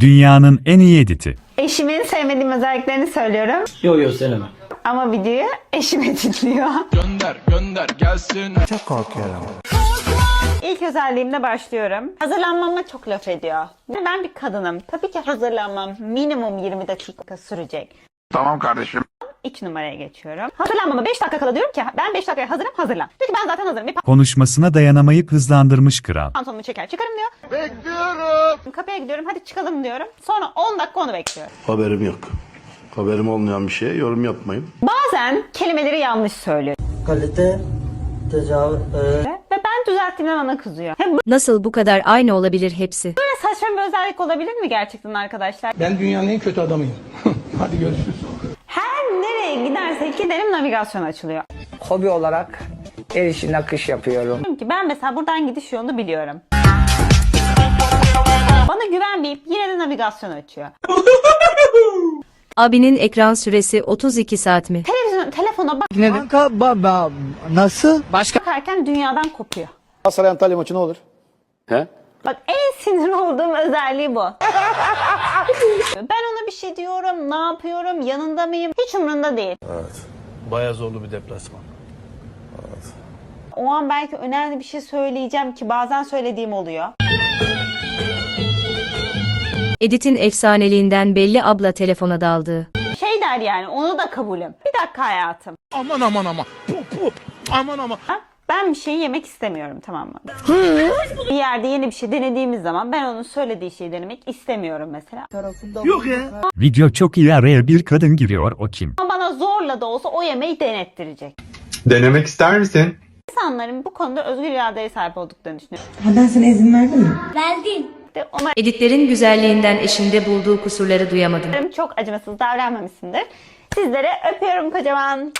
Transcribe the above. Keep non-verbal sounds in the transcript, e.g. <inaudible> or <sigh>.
Dünyanın en iyi editi. Eşimin sevmediğim özelliklerini söylüyorum. Yo yo söyleme. Ama videoyu eşim editliyor. Gönder gönder gelsin. İlk özelliğimle başlıyorum. Hazırlanmama çok laf ediyor. Ben bir kadınım. Tabii ki hazırlanmam minimum 20 dakika sürecek. Tamam kardeşim. İç numaraya geçiyorum. Hazırlanmama 5 dakika kala diyorum ki ben 5 dakikaya hazırım hazırlan. Diyor ki ben zaten hazırım. Bir Konuşmasına dayanamayıp hızlandırmış kral. pantolonumu çeker çıkarım diyor. Bekliyorum. Kapıya gidiyorum hadi çıkalım diyorum. Sonra 10 dakika onu bekliyorum. Haberim yok. Haberim olmayan bir şeye yorum yapmayın. Bazen kelimeleri yanlış söylüyor. Kalite, tecavüz, e, Ve ben düzelttiğimde bana kızıyor. Hem Nasıl bu kadar aynı olabilir hepsi? böyle saçma bir özellik olabilir mi gerçekten arkadaşlar? Ben dünyanın en kötü adamıyım. <laughs> Hadi görüşürüz. Her nereye gidersek gidelim navigasyon açılıyor. hobi olarak el işi nakış yapıyorum. Diyorum ki ben mesela buradan gidiş yolunu biliyorum. Bana güvenmeyip yine de navigasyon açıyor. Abinin ekran süresi 32 saat mi? Televizyon, telefona bak Kanka baba nasıl? bakarken dünyadan kopuyor. Galatasaray Antalya maçı ne olur? Bak en sinir olduğum özelliği bu. <laughs> ben ona bir şey diyorum, ne yapıyorum, yanında mıyım? Hiç umurunda değil. Baya zorlu bir deplasman. O an belki önemli bir şey söyleyeceğim ki bazen söylediğim oluyor. Edit'in efsaneliğinden belli abla telefona daldı. Şey der yani onu da kabulüm. Bir dakika hayatım. Aman aman aman. Puh, puh. Aman aman. Ha? Ben bir şey yemek istemiyorum tamam mı? bir yerde yeni bir şey denediğimiz zaman ben onun söylediği şeyi denemek istemiyorum mesela. Video çok iyi araya bir kadın giriyor o kim? Ama bana zorla da olsa o yemeği denettirecek. Denemek ister misin? İnsanların bu konuda özgür iradeye sahip olduklarını düşünüyorum. Ben sana izin verdim mi? De Ona Editlerin güzelliğinden eşinde bulduğu kusurları duyamadım. Umarım çok acımasız davranmamışsındır. Sizlere öpüyorum kocaman.